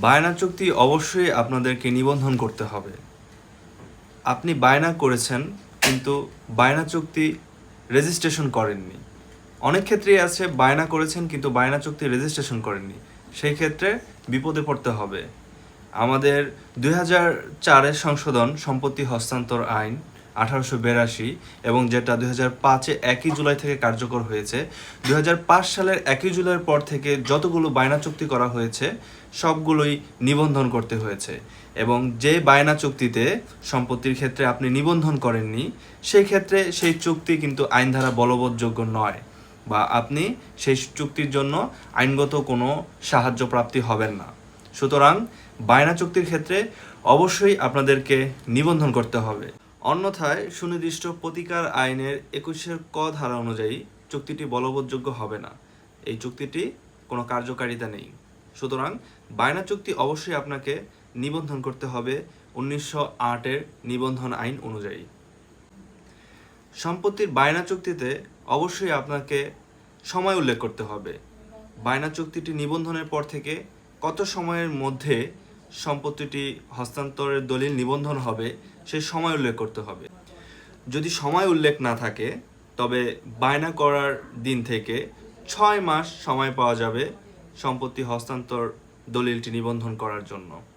বায়না চুক্তি অবশ্যই আপনাদেরকে নিবন্ধন করতে হবে। আপনি বায়না করেছেন, কিন্তু বায়না চুক্তি রেজিস্ট্রেশন করেননি। অনেক ক্ষেত্রেই আছে, বায়না করেছেন, কিন্তু বায়না চুক্তি রেজিস্ট্রেশন করেননি। সেই ক্ষেত্রে বিপদে পড়তে হবে। আমাদের দুই হাজার চারের সংশোধন সম্পত্তি হস্তান্তর আইন আঠারোশো বিরাশি এবং যেটা দুই হাজার পাঁচে একই জুলাই থেকে কার্যকর হয়েছে। দুই হাজার পাঁচ সালের একই জুলাইয়ের পর থেকে যতগুলো বায়না চুক্তি করা হয়েছে, সবগুলোই নিবন্ধন করতে হয়েছে। এবং যে বায়না চুক্তিতে সম্পত্তির ক্ষেত্রে আপনি নিবন্ধন করেননি সেই ক্ষেত্রে সেই চুক্তি কিন্তু আইন দ্বারা বলবৎযোগ্য নয় বা আপনি সেই চুক্তির জন্য আইনগত কোনো সাহায্য প্রাপ্তি হবেন না। সুতরাং বায়না চুক্তির ক্ষেত্রে অবশ্যই আপনাদেরকে নিবন্ধন করতে হবে। অন্যথায় সুনির্দিষ্ট প্রতিকার আইনের একুশের ক ধারা অনুযায়ী চুক্তিটি বলবৎযোগ্য হবে না। এই চুক্তিটি কোনো কার্যকারিতা নেই। সুতরাং বায়না চুক্তি অবশ্যই আপনাকে নিবন্ধন করতে হবে উনিশশো আটের নিবন্ধন আইন অনুযায়ী। সম্পত্তির বায়না চুক্তিতে অবশ্যই আপনাকে সময় উল্লেখ করতে হবে। বায়না চুক্তিটি নিবন্ধনের পর থেকে কত সময়ের মধ্যে সম্পত্তিটি হস্তান্তরের দলিল নিবন্ধন হবে, সেই সময় উল্লেখ করতে হবে। যদি সময় উল্লেখ না থাকে, তবে বায়না করার দিন থেকে ছয় মাস সময় পাওয়া যাবে সম্পত্তি হস্তান্তর দলিলটি নিবন্ধন করার জন্য।